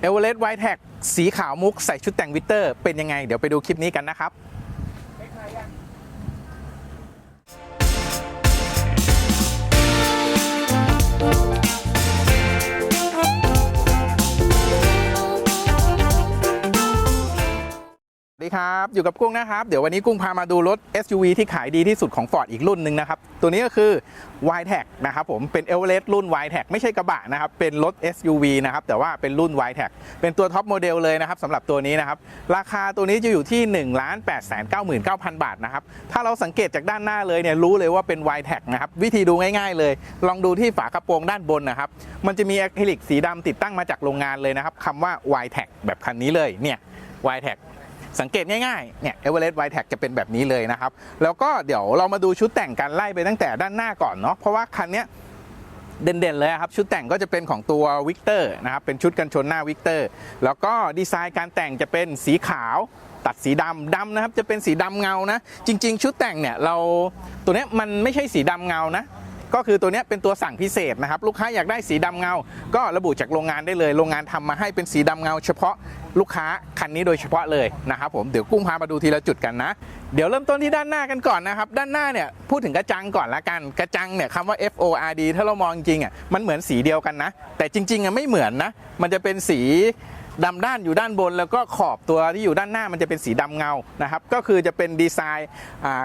เอเวอเรสต์ไวท์แท็กสีขาวมุกใส่ชุดแต่งวิเตอร์เป็นยังไง เดี๋ยวไปดูคลิปนี้กันนะครับ ดีครับ อยู่กับกุ้งนะครับ เดี๋ยววันนี้กุ้งพามาดูรถ SUV ที่ขายดีที่สุดของ Ford อีกรุ่นหนึ่งนะครับ ตัวนี้ก็คือ y t e c นะครับผมเป็น e v e r e s t รุ่น y t e c ไม่ใช่กระบะนะครับ เป็นรถ SUV นะครับ แต่ว่าเป็นรุ่น y t e c เป็นตัวท็อปโมเดลเลยนะครับสำหรับตัวนี้นะครับ ราคาตัวนี้จะอยู่ที่1 8 9 9 0 0 0บาทนะครับ ถ้าเราสังเกตจากด้านหน้าเลยเนี่ยรู้เลยว่าเป็น y t e c นะครับ วิธีดูง่ายๆเลย ลองดูที่ฝากระโปรงด้านบนนะครับ มันจะมีอะคริลิกสีดำติดตั้งมาจากโรงงานเลยนะครับคำว่า y t e c แบบคันนี้เลยเนี่ย y t e c สังเกตง่ายๆเนี่ยเอเวอเรสต์ไวท์แท็กจะเป็นแบบนี้เลยนะครับ แล้วก็เดี๋ยวเรามาดูชุดแต่งกันไล่ไปตั้งแต่ด้านหน้าก่อนเนาะเพราะว่าคันนี้เด่นๆเลยครับ ชุดแต่งก็จะเป็นของตัววิกเตอร์นะครับ เป็นชุดกันชนหน้าวิกเตอร์แล้วก็ดีไซน์การแต่งจะเป็นสีขาวตัดสีดำดำนะครับ จะเป็นสีดำเงานะ จริง ๆ ชุดแต่งเนี่ยเราตัวนี้มันไม่ใช่สีดำเงานะ ก็คือตัวนี้เป็นตัวสั่งพิเศษนะครับ ลูกค้าอยากได้สีดำเงา ก็ระบุจากโรงงานได้เลย โรงงานทำมาให้เป็นสีดำเงา เฉพาะลูกค้าคันนี้โดยเฉพาะเลยนะครับผมเดี๋ยวกุ้งพามาดูทีละจุดกันนะ เดี๋ยวเริ่มต้นที่ด้านหน้ากันก่อนนะครับ ด้านหน้าเนี่ยพูดถึงกระจังก่อนละกันกระจังเนี่ยคำว่า F O R D ถ้าเรามองจริงอะมันเหมือนสีเดียวกันนะ แต่จริงๆอะไม่เหมือนนะ มันจะเป็นสี ดำด้านอยู่ด้านบน แล้วก็ขอบตัวที่อยู่ด้านหน้ามันจะเป็นสีดำเงานะครับก็คือจะเป็นดีไซน์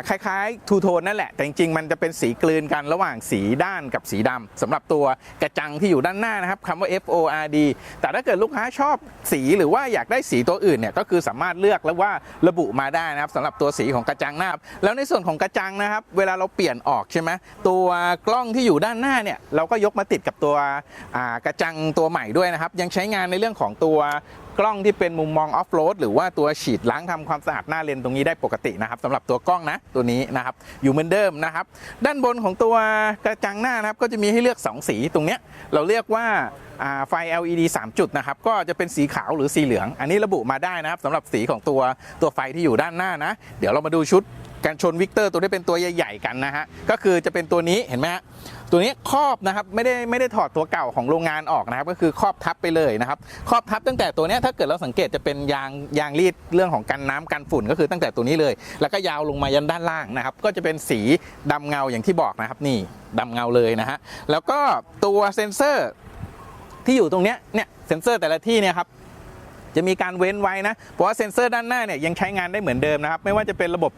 คล้ายๆทูโทนนั่นแหละ แต่จริงๆมันจะเป็นสีกลืนกันระหว่างสีด้านกับสีดำสำหรับตัวกระจังที่อยู่ด้านหน้านะครับคำว่า F O R D แต่ถ้าเกิดลูกค้าชอบสีหรือว่าอยากได้สีตัวอื่นเนี่ยก็คือสามารถเลือกแล้วว่าระบุมาได้นะครับสำหรับตัวสีของกระจังหน้าแล้วในส่วนของกระจังนะครับ เวลาเราเปลี่ยนออกใช่ไหมตัวกล้องที่อยู่ด้านหน้าเนี่ยเราก็ยกมาติดกับตัวกระจังตัวใหม่ด้วยนะครับ ยังใช้งานในเรื่องของตัว กล้องที่เป็นมุมมองออฟโรดหรือว่าตัวฉีดล้างทำความสะอาดหน้าเลนตรงนี้ได้ปกตินะครับสำหรับตัวกล้องนะตัวนี้นะครับอยู่เหมือนเดิมนะครับด้านบนของตัวกระจังหน้านะครับก็จะมีให้เลือก 2 สีตรงเนี้ยเราเรียกว่าอ่าไฟ LED 3 จุดนะครับก็จะเป็นสีขาวหรือสีเหลือง อันนี้ระบุมาได้นะครับสำหรับสีของตัวตัวไฟที่อยู่ด้านหน้านะ เดี๋ยวเรามาดูชุดการชนวิกเตอร์ตัวนี้เป็นตัวใหญ่ ๆ กันนะฮะก็คือจะเป็นตัวนี้เห็นไหมฮะ ตัวนี้ครอบนะครับไม่ได้ไม่ได้ถอดตัวเก่าของโรงงานออกนะครับก็คือครอบทับไปเลยนะครับครอบทับตั้งแต่ตัวนี้ถ้าเกิดเราสังเกตจะเป็นยางยางรีดเรื่องของกันน้ำกันฝุ่นก็คือตั้งแต่ตัวนี้เลย แล้วก็ยาวลงมายันด้านล่างนะครับก็จะเป็นสีดำเงาอย่างที่บอกนะครับนี่ดำเงาเลยนะฮะแล้วก็ตัวเซ็นเซอร์ที่อยู่ตรงเนี้ยเนี่ยเซ็นเซอร์แต่ละที่เนี่ยครับ จะมีการเว้นไว้นะ เพราะว่าเซ็นเซอร์ด้านหน้าเนี่ยยังใช้งานได้เหมือนเดิมนะครับ ไม่ว่าจะเป็นระบบ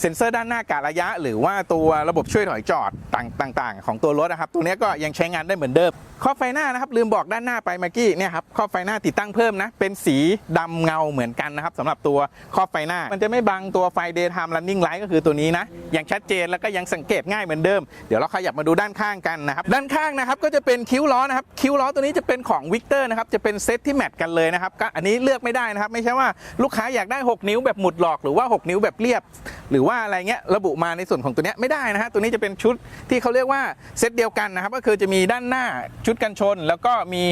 เซ็นเซอร์ด้านหน้ากะระยะ หรือว่าตัวระบบช่วยถอยจอดต่างต่างๆของตัวรถนะครับ ตัวนี้ก็ยังใช้งานได้เหมือนเดิมครอบไฟหน้านะครับลืมบอกด้านหน้าไปเมื่อกี้เนี่ยครับครอบไฟหน้าติดตั้งเพิ่มนะเป็นสีดำเงาเหมือนกันนะครับสำหรับตัวครอบไฟหน้า มันจะไม่บังตัวไฟ daytime running light ก็คือตัวนี้นะอย่างชัดเจนแล้วก็ยังสังเกตง่ายเหมือนเดิม เดี๋ยวเราขยับมาดูด้านข้างกันนะครับด้านข้างนะครับก็จะเป็นคิ้วล้อนะครับคิ้วล้อตัวนี้จะเป็นของวิกเตอร์นะครับจะเป็นเซตที่แมทกันเลยนะครับก็อันนี้เลือกไม่ได้นะครับไม่ใช่ว่าลูกค้าอยากได้ 6 นิ้วแบบหมุดหลอกหรือว่า 6 นิ้วแบบเรียบ หรือว่าอะไรเงี้ยระบุมาในส่วนของตัวเนี้ยไม่ได้นะฮะตัวนี้จะเป็นชุดที่เขาเรียกว่าเซตเดียวกันนะครับก็คือจะมีด้านหน้าชุดกันชน แล้วก็มี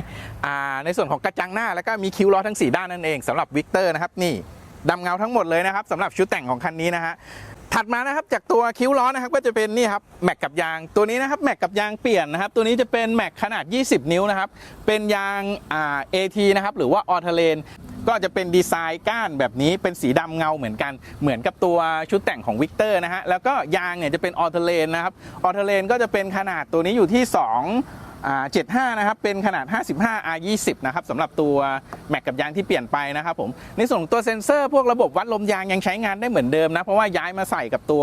ในส่วนของกระจังหน้า แล้วก็มีคิ้วล้อทั้ง 4 ด้านนั่นเองสำหรับวิกเตอร์นะครับนี่ดำเงาทั้งหมดเลยนะครับสำหรับชุดแต่งของคันนี้นะฮะถัดมานะครับจากตัวคิ้วล้อนะครับก็จะเป็นนี่ครับแม็กกับยางตัวนี้นะครับแม็กกับยางเปลี่ยนนะครับตัวนี้จะเป็นแม็กขนาด 20 นิ้วนะครับเป็นยางอ่า AT นะครับหรือว่าออเทเลนก็จะเป็นดีไซน์ก้านแบบนี้เป็นสีดำเงาเหมือนกันเหมือนกับตัวชุดแต่งของวิกเตอร์นะฮะแล้วก็ยางเนี่ยจะเป็นออเทเลนนะครับออเทเลนก็จะเป็นขนาดตัวนี้อยู่ที่ 2 75 นะครับ เป็นขนาด 55 R 20 นะครับสำหรับตัวแม็กกับยางที่เปลี่ยนไปนะครับผมในส่วนของตัวเซ็นเซอร์พวกระบบวัดลมยางยังใช้งานได้เหมือนเดิมนะ เพราะว่าย้ายมาใส่กับตัว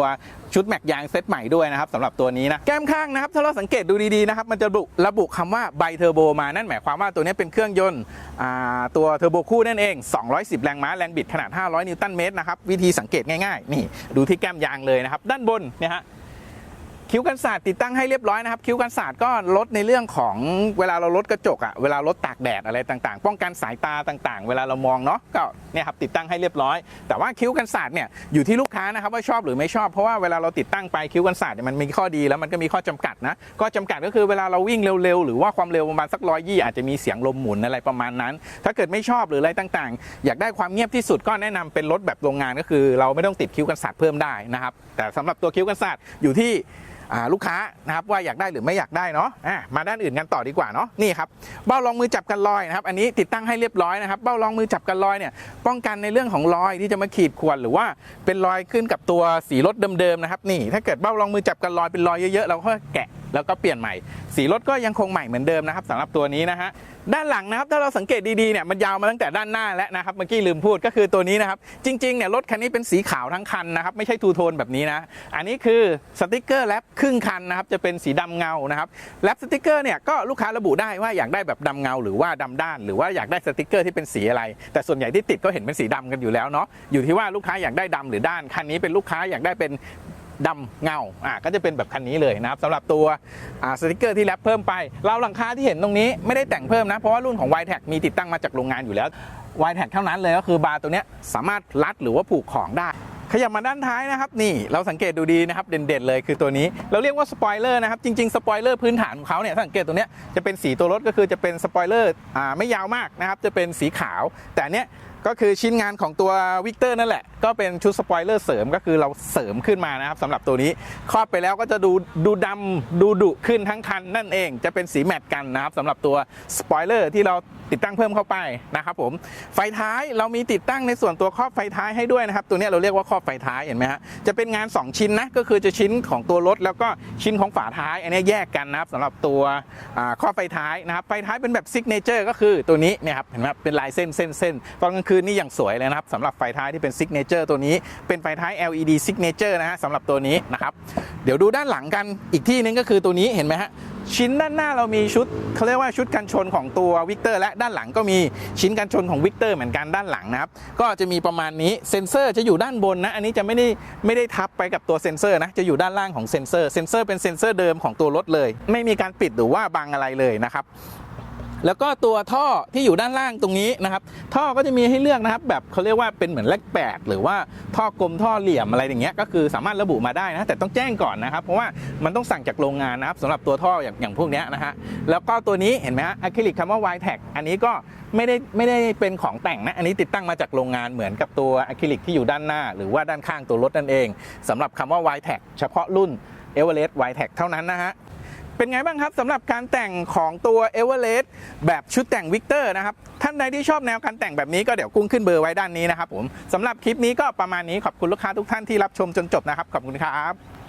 ชุดแม็กยางเซตใหม่ด้วยนะครับสำหรับตัวนี้นะ แก้มข้างนะครับ ถ้าเราสังเกตดูดีๆนะครับ มันจะระบุระบุคำว่าไบเทอร์โบมา นั่นหมายความว่าตัวนี้เป็นเครื่องยนต์ตัวเทอร์โบคู่นั่นเอง 210 แรงม้าแรงบิดขนาด 500 นิวตันเมตรนะครับวิธีสังเกตง่ายๆนี่ดูที่แก้มยางเลยนะครับด้านบนเนี่ยฮะ คิ้วกันศาสตร์ติดตั้งให้เรียบร้อยนะครับ คิ้วกันศาสตร์ก็ลดในเรื่องของเวลาเราลดกระจกอะเวลาลดตากแดดอะไรต่างๆ ป้องกันสายตาต่างๆ เวลาเรามองเนาะก็เนี่ยครับติดตั้งให้เรียบร้อย แต่ว่าคิ้วกันศาสตร์เนี่ยอยู่ที่ลูกค้านะครับว่าชอบหรือไม่ชอบเพราะว่าเวลาเราติดตั้งไปคิ้วกันศาสตร์เนี่ยมันมีข้อดีแล้วมันก็มีข้อจำกัดนะก็จำกัดก็คือเวลาเราวิ่งเร็วๆหรือว่าความเร็วประมาณสักร้อยยี่อาจจะมีเสียงลมหมุนอะไรประมาณนั้น ถ้าเกิดไม่ชอบหรืออะไรต่างๆ อยากได้ความเงียบที่สุดก็แนะนำเป็นรถแบบโรงงานก็คือ เราไม่ต้องติดคิ้วกันศาสตร์เพิ่มได้นะครับแต่สำหรับตัวคิ้วกันศาสตร์อยู่ที่ ลูกค้านะครับว่าอยากได้หรือไม่อยากได้เนาะะมาด้านอื่นกันต่อดีกว่าเนาะนี่ครับเบ้ารองมือจับกันลอยนะครับ อันนี้ติดตั้งให้เรียบร้อยนะครับ เบ้ารองมือจับกันลอยเนี่ยป้องกันในเรื่องของรอยที่จะมาขีดข่วนหรือว่าเป็นรอยขึ้นกับตัวสีรถเดิมๆนะครับ นี่ถ้าเกิดเบ้ารองมือจับกันลอยเป็นรอยเยอะๆเราก็แกะ แล้วก็เปลี่ยนใหม่ สีรถก็ยังคงใหม่เหมือนเดิมนะครับสำหรับตัวนี้นะฮะด้านหลังนะครับถ้าเราสังเกตดีๆเนี่ยมันยาวมาตั้งแต่ด้านหน้าแล้วนะครับเมื่อกี้ลืมพูดก็คือตัวนี้นะครับจริงๆเนี่ยรถคันนี้เป็นสีขาวทั้งคันนะครับไม่ใช่ทูโทนแบบนี้นะอันนี้คือสติกเกอร์แรปครึ่งคันนะครับจะเป็นสีดำเงานะครับแรปสติกเกอร์เนี่ยก็ลูกค้าระบุได้ว่าอยากได้แบบดำเงา หรือว่าดำด้าน หรือว่าอยากได้สติกเกอร์ที่เป็นสีอะไร แต่ส่วนใหญ่ที่ติดก็เห็นเป็นสีดำกันอยู่แล้วเนาะอยู่ที่ว่าลูกค้าอยากได้ดำหรือด้านคันนี้เป็นลูกค้าอยากได้เป็น ดำเงาอะก็จะเป็นแบบคันนี้เลยนะครับสำหรับตัวอ่าสติกเกอร์ที่แรปเพิ่มไปเราวหลังคาที่เห็นตรงนี้ไม่ได้แต่งเพิ่มนะ เพราะว่ารุ่นของ y t e c มีติดตั้งมาจากโรงงานอยู่แล้ว y t e c เท่านั้นเลยก็คือบาร์ตัวเนี้ยสามารถรัดหรือว่าผูกของได้ขยับมาด้านท้ายนะครับนี่เราสังเกตดูดีนะครับเด่นๆเลยคือตัวนี้ เราเรียกว่าสปอยเลอร์นะครับจริงๆสปอยเลอร์พื้นฐานของเขาเนี่ยถ้าสังเกตตัวเนี้ยจะเป็นสีตัวรถก็คือจะเป็นสปอยเลอร์อ่าไม่ยาวมากนะครับจะเป็นสีขาว แต่เนี้ย ก็คือชิ้นงานของตัววิกเตอร์นั่นแหละ ก็เป็นชุดสปอยเลอร์เสริมก็คือเราเสริมขึ้นมานะครับสำหรับตัวนี้ครอบไปแล้วก็จะดูดูดำดูดุขึ้นทั้งคันนั่นเอง จะเป็นสีแมตต์กันนะครับสำหรับตัวสปอยเลอร์ที่เรา ติดตั้งเพิ่มเข้าไปนะครับผมไฟท้ายเรามีติดตั้งในส่วนตัวครอบไฟท้ายให้ด้วยนะครับ ตัวนี้เราเรียกว่าครอบไฟท้ายเห็นไหมฮะจะเป็นงาน 2 ชิ้นนะก็คือจะชิ้นของตัวรถแล้วก็ชิ้นของฝาท้าย อันนี้แยกกันนะครับสำหรับตัวครอบไฟท้ายนะครับไฟท้ายเป็นแบบซิกเนเจอร์ก็คือตัวนี้เนี่ยครับเห็นไหมเป็นลายเส้นเส้นเส้นตอนกลางคืนนี่อย่างสวยเลยนะครับสำหรับไฟท้ายที่เป็นซิกเนเจอร์ตัวนี้เป็นไฟท้าย LED Signature นะฮะสำหรับตัวนี้นะครับเดี๋ยวดูด้านหลังกันอีกที่นึงก็คือตัวนี้เห็นไหมฮะ ชิ้นด้านหน้าเรามีชุดเขาเรียกว่าชุดกันชนของตัววิกเตอร์และด้านหลังก็มีชิ้นกันชนของวิกเตอร์เหมือนกันด้านหลังนะครับ ก็จะมีประมาณนี้เซ็นเซอร์จะอยู่ด้านบนนะ อันนี้จะไม่ได้ไม่ได้ทับไปกับตัวเซ็นเซอร์นะ จะอยู่ด้านล่างของเซ็นเซอร์ เซ็นเซอร์เป็นเซ็นเซอร์เดิมของตัวรถเลย ไม่มีการปิดหรือว่าบังอะไรเลยนะครับ แล้วก็ตัวท่อที่อยู่ด้านล่างตรงนี้นะครับ ท่อก็จะมีให้เลือกนะครับ แบบเขาเรียกว่าเป็นเหมือนเลขแปดหรือว่าท่อกลมท่อเหลี่ยมอะไรอย่างเงี้ยก็คือสามารถระบุมาได้นะแต่ต้องแจ้งก่อนนะครับ เพราะว่ามันต้องสั่งจากโรงงานนะครับสำหรับตัวท่ออย่างอย่างพวกเนี้ยนะฮะแล้วก็ตัวนี้เห็นไหมฮะอะคริลิกคำว่า y t e c อันนี้ก็ไม่ได้ไม่ได้เป็นของแต่งนะอันนี้ติดตั้งมาจากโรงงานเหมือนกับตัวอะคริลิกที่อยู่ด้านหน้า หรือว่าด้านข้างตัวรถนั่นเองสำหรับคำว่า y t e c เฉพาะรุ่น e v e r e s t y t e c เท่านั้นนะฮะ เป็นไงบ้างครับสำหรับการแต่งของตัว e v e r e s t แบบชุดแต่งวิกเตอร์นะครับ ท่านใดที่ชอบแนวการแต่งแบบนี้ก็เดี๋ยวกุ้งขึ้นเบอร์ไว้ด้านนี้นะครับผมสำหรับคลิปนี้ก็ประมาณนี้ขอบคุณลูกค้าทุกท่านที่รับชมจนจบนะครับขอบคุณครับ